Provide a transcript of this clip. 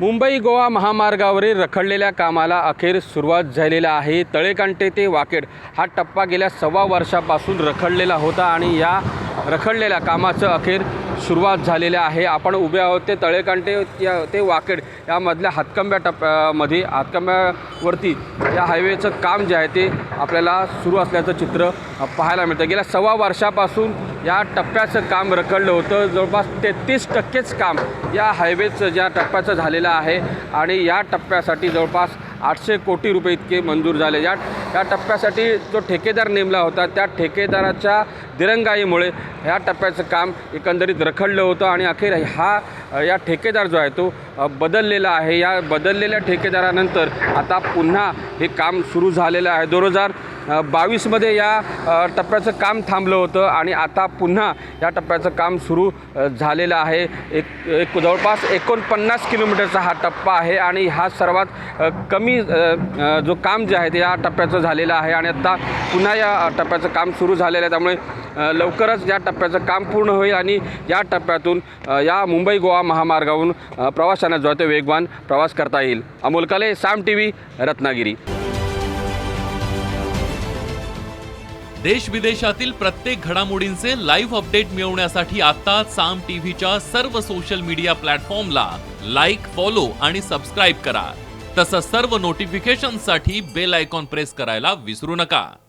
मुंबई गोवा महामार्गावरील रखडलेल्या कामाला अखेर सुरुवात झालेला आहे. तळेकांटे ते वाकेड हा टप्पा गेल्या सव्वा वर्षापासून रखडलेला होता आणि या रखडलेल्या कामाचं अखेर सुरुवात झालेली आहे. आपण उभे आहोत ते तळेकांटे या ते वाकेड यामधल्या हातकंब्या टप्प्यामध्ये हातकंब्यावरती या हायवेचं काम जे आहे ते आपल्याला सुरू असल्याचं चित्र पाहायला मिळतं. गेल्या सव्वा वर्षापासून या टप्प्याचं काम रखडलं होतं. जवळपास तेहतीस टक्केच काम या हायवेचं ज्या टप्प्याचं झालेलं आहे आणि या टप्प्यासाठी जवळपास आठशे कोटी रुपये इतके मंजूर झाले. या या टप्प्यासाठी जो ठेकेदार नेमला होता त्या ठेकेदाराच्या दिरंगाईमुळे ह्या टप्प्याचं काम एकंदरीत रखडलं होतं आणि अखेर हा या ठेकेदार जो आहे तो बदललेला आहे. या बदललेल्या ठेकेदारानंतर आता पुन्हा हे काम सुरू झालेलं आहे. दोन हजार बावीसमध्ये या टप्प्याचं काम थांबलं होतं आणि आता पुन्हा या टप्प्याचं काम सुरू झालेलं आहे. एक एक जवळपास एकोणपन्नास किलोमीटरचा हा टप्पा आहे आणि हा सर्वात कमी जो काम जे आहे ते या टप्प्याचं झालेलं आहे आणि आता पुन्हा या टप्प्याचं काम सुरू झालेलं आहे. त्यामुळे लवकरच या टप्प्याचं काम पूर्ण होईल आणि या टप्प्यातून या मुंबई गोवा महामार्गावरून प्रवाशांना जो ते वेगवान प्रवास करता येईल. अमोल कले साम टी व्ही रत्नागिरी. देश विदेशातील प्रत्येक घडामोडींचे लाईव्ह अपडेट मिळवण्यासाठी आता साम टीव्हीच्या सर्व सोशल मीडिया प्लॅटफॉर्मला लाईक फॉलो आणि सबस्क्राईब करा. तसंच सर्व नोटिफिकेशनसाठी बेल आयकॉन प्रेस करायला विसरू नका.